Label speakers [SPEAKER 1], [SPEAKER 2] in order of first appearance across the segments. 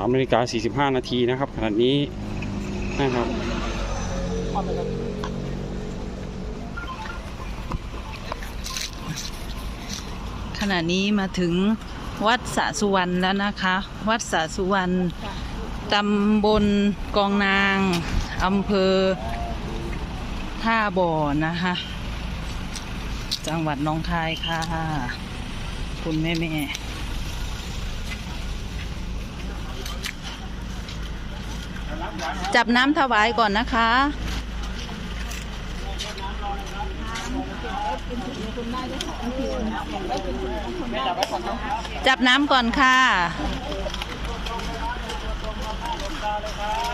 [SPEAKER 1] สามนาฬิกาสี่สิบห้านาทีนะครับขณะนี้นะครับ
[SPEAKER 2] ขณะนี้มาถึงวัดสะสุวรรณแล้วนะคะ วัดสะสุวรรณตำบลกองนางอำเภอ ท่าบ่อนะคะ จังหวัดหนองคายค่ะ คุณแม่แม่ จับน้ำถวายก่อนนะคะจับน้ำก่อนค่ะ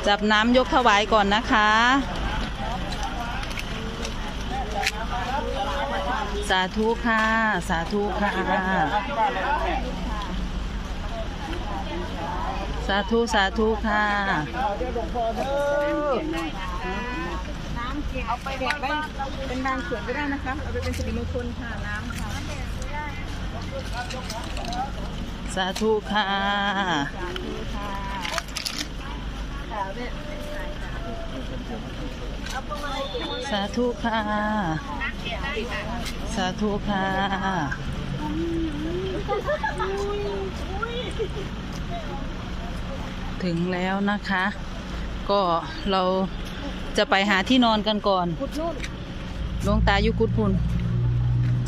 [SPEAKER 2] จับน้ำยกถวายก่อนนะคะ สาธุค่ะ สาธุค่ะ สาธุสาธุค่ะ
[SPEAKER 3] เอาไปแบบได้เป็นบางส่วนก็ได้นะคะ เอาไปเป็นสิริมงคลค่ะ น้ำค่ะ
[SPEAKER 2] สาธุค่ะสาธุค่ะสาธุค่ะ ถึงแล้วนะคะ ก็เราจะไปหาที่นอนกันก่อน
[SPEAKER 3] พุดนุ่น
[SPEAKER 2] หลวงตายุกุดพุน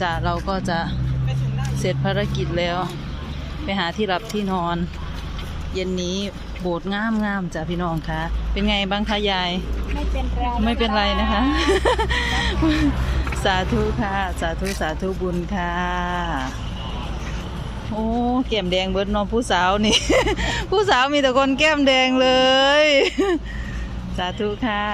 [SPEAKER 2] จะเราก็จะ
[SPEAKER 3] ไปถึงได้
[SPEAKER 2] เสร็จภารกิจแล้ว ไปหาที่หลับที่นอน เย็นนี้โบสถ์งามงามๆจ้ะพี่น้องคะเป็นไงบ้างคะยาย
[SPEAKER 3] ไม่เป็นไร
[SPEAKER 2] ไม่เป็นไรนะคะ สาธุค่ะ สาธุสาธุบุญค่ะ โอ้แก้มแดงเบิดเนอผู้สาวนี่ ผู้สาวมีแต่คนแก้มแดงเลย สาธุค่ะ